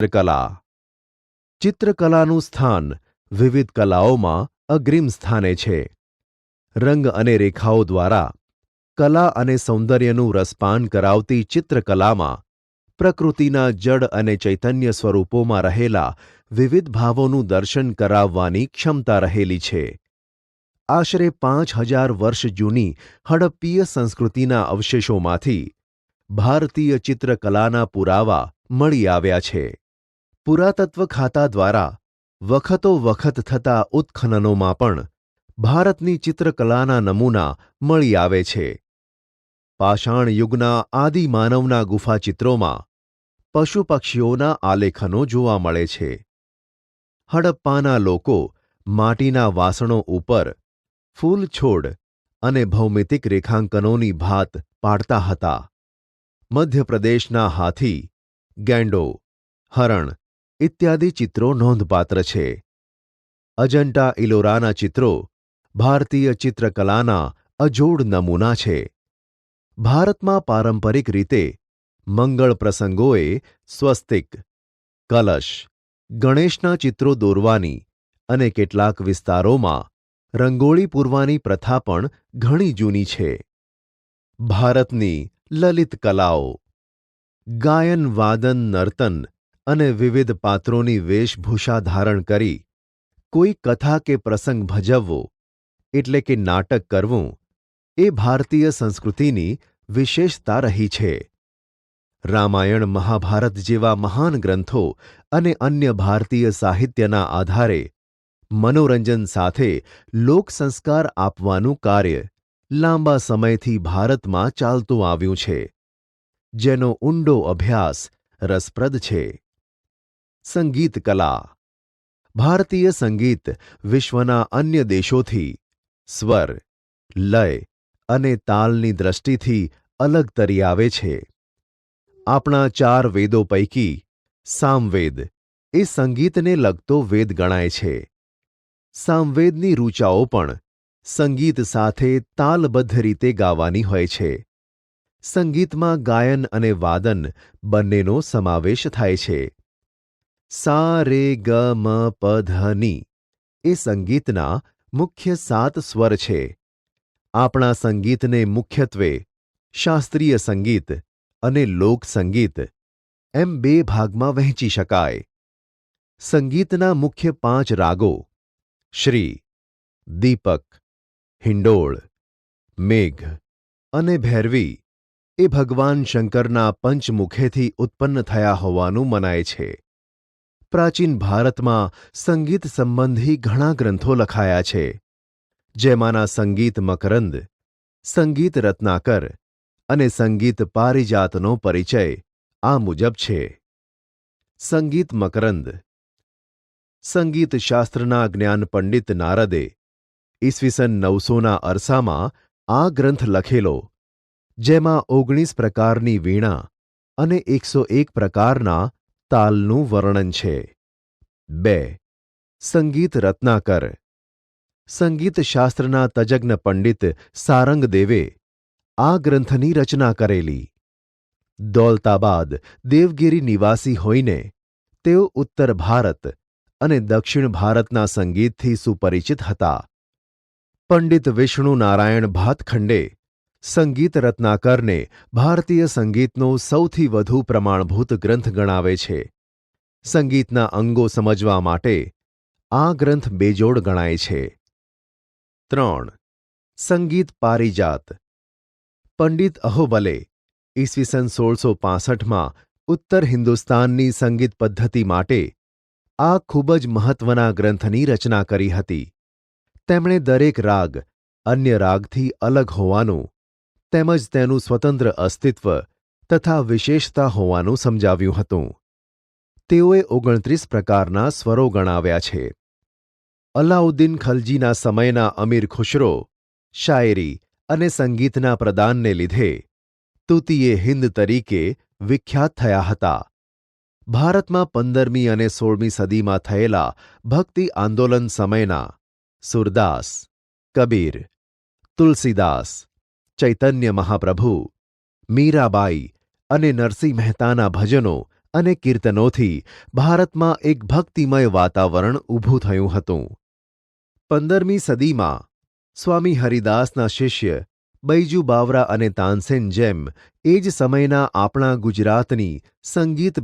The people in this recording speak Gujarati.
ચિત્રકલા. ચિત્રકલાનું સ્થાન વિવિધ કલાઓમાં અગ્રીમ સ્થાને છે. રંગ અને રેખાઓ દ્વારા કલા અને સૌંદર્યનું રસપાન કરાવતી ચિત્રકલામાં પ્રકૃતિના જડ અને ચૈતન્ય સ્વરૂપોમાં રહેલા વિવિધ ભાવોનું દર્શન કરાવવાની ક્ષમતા રહેલી છે. આશરે પાંચ હજાર વર્ષ જૂની હડપ્પીય સંસ્કૃતિના અવશેષોમાંથી ભારતીય ચિત્રકલાના પુરાવા મળી આવ્યા છે. પુરાતત્વ ખાતા દ્વારા વખતો વખત થતા ઉત્ખનનોમાં પણ ભારતની ચિત્રકલાના નમૂના મળી આવે છે. પાષાણ યુગના આદિમાનવના ગુફાચિત્રોમાં પશુ પક્ષીઓના આલેખનો જોવા મળે છે. હડપ્પાના લોકો માટીના વાસણો ઉપર ફૂલ છોડ અને ભૌમિતિક રેખાંકનોની ભાત પાડતા હતા. મધ્યપ્રદેશના હાથી ગેંડો, હરણ ઇત્યાદિ ચિત્રો નોંધપાત્ર છે. અજંટા ઇલોરાના ચિત્રો ભારતીય ચિત્રકલાના અજોડ નમૂના છે. ભારતમાં પારંપરિક રીતે મંગળ પ્રસંગોએ સ્વસ્તિક, કલશ, ગણેશના ચિત્રો દોરવાની અને કેટલાક વિસ્તારોમાં રંગોળી પૂરવાની પ્રથા પણ ઘણી જૂની છે. ભારતની લલિત કલાઓ, ગાયન વાદન નર્તન અને વિવિધ પાત્રોની વેશભૂષા ધારણ કરી, કોઈ કથા કે પ્રસંગ ભજવવો, એટલે કે નાટક કરવું, એ ભારતીય સંસ્કૃતિની વિશેષતા રહી છે. રામાયણ મહાભારત જેવા મહાન ગ્રંથો અને અન્ય ભારતીય સાહિત્યના આધારે મનોરંજન સાથે લોક સંસ્કાર આપવાનું કાર્ય લાંબા સમયથી ભારતમાં ચાલતું આવ્યું છે, જેનો ઊંડો અભ્યાસ રસપ્રદ છે. સંગીત કલા. ભારતીય સંગીત વિશ્વના અન્ય દેશોથી સ્વર, લય અને તાલની દ્રષ્ટિથી અલગ તરી આવે છે. આપણા ચાર વેદો પૈકી સામવેદ એ સંગીતને લગતો વેદ ગણાય છે. સામવેદની રૂચાઓ પણ સંગીત સાથે તાલબદ્ધ રીતે ગાવાની હોય છે. સંગીતમાં ગાયન અને વાદન બંનેનો સમાવેશ થાય છે. સા રે ગ મ પ ધ ની એ સંગીતના મુખ્ય સાત સ્વર છે. આપણા સંગીતને મુખ્યત્વે શાસ્ત્રીય સંગીત અને લોકસંગીત એમ બે ભાગમાં વહેંચી શકાય. સંગીતના મુખ્ય પાંચ રાગો શ્રી, દીપક, હિંડોળ, મેઘ અને ભૈરવી એ ભગવાન શંકરના પંચમુખેથી ઉત્પન્ન થયા હોવાનું મનાય છે. પ્રાચીન ભારતમાં સંગીત સંબંધી ઘણા ગ્રંથો લખાયા છે. જેમાંના સંગીત મકરંદ, સંગીત રત્નાકર અને સંગીત પારિજાતનો પરિચય આ મુજબ છે. સંગીત મકરંદ, સંગીત શાસ્ત્રના જ્ઞાન પંડિત નારદે ઈસવીસન નવસોના અરસામાં આ ગ્રંથ લખેલો, જેમાં ઓગણીસ પ્રકારની વીણા અને એકસો એક પ્રકારના તાલનું વર્ણન છે. બે. સંગીત રત્નાકર. સંગીતશાસ્ત્રના તજજ્ઞ પંડિત સારંગદેવે આ ગ્રંથની રચના કરેલી. દૌલતાબાદ દેવગીરી નિવાસી હોઈને તેઓ ઉત્તર ભારત અને દક્ષિણ ભારતના સંગીતથી સુપરિચિત હતા. પંડિત વિષ્ણુ નારાયણ ભાતખંડે સંગીત રત્નાકરને ભારતીય સંગીતનો સૌથી વધુ પ્રમાણભૂત ગ્રંથ ગણાવે છે. સંગીતના અંગો સમજવા માટે આ ગ્રંથ બેજોડ ગણાય છે. ત્રણ. સંગીત પારિજાત. પંડિત અહોબલે ઈસવીસન સોળસો પાસઠમાં ઉત્તર હિન્દુસ્તાનની સંગીત પદ્ધતિ માટે આ ખૂબ જ મહત્વના ગ્રંથની રચના કરી હતી. તેમણે દરેક રાગ અન્ય રાગથી અલગ હોવાનું તેમજ તેનું સ્વતંત્ર અસ્તિત્વ તથા વિશેષતા હોવાનું સમજાવ્યું હતું. તેઓએ ઓગણત્રીસ પ્રકારના સ્વરો ગણાવ્યા છે. અલાઉદ્દીન ખલજીના સમયના અમીર ખુશરો, શાયરી અને સંગીતના પ્રદાનને લીધે તુતીએ હિન્દ તરીકે વિખ્યાત થયા હતા. ભારતમાં પંદરમી અને સોળમી સદીમાં થયેલા ભક્તિ આંદોલન સમયના સુરદાસ, કબીર, તુલસીદાસ ચૈતન્ય મહાપ્રભુ, મીરાબાઈ અને નરસિંહ મહેતાના ભજનો અને કીર્તનોથી ભારતમાં એક ભક્તિમય વાતાવરણ ઊભું થયું હતું. પંદરમી સદીમાં સ્વામી હરિદાસના શિષ્ય બૈજુ બાવરા અને તાનસેન જેમ એ જ સમયના આપણા ગુજરાતની સંગીત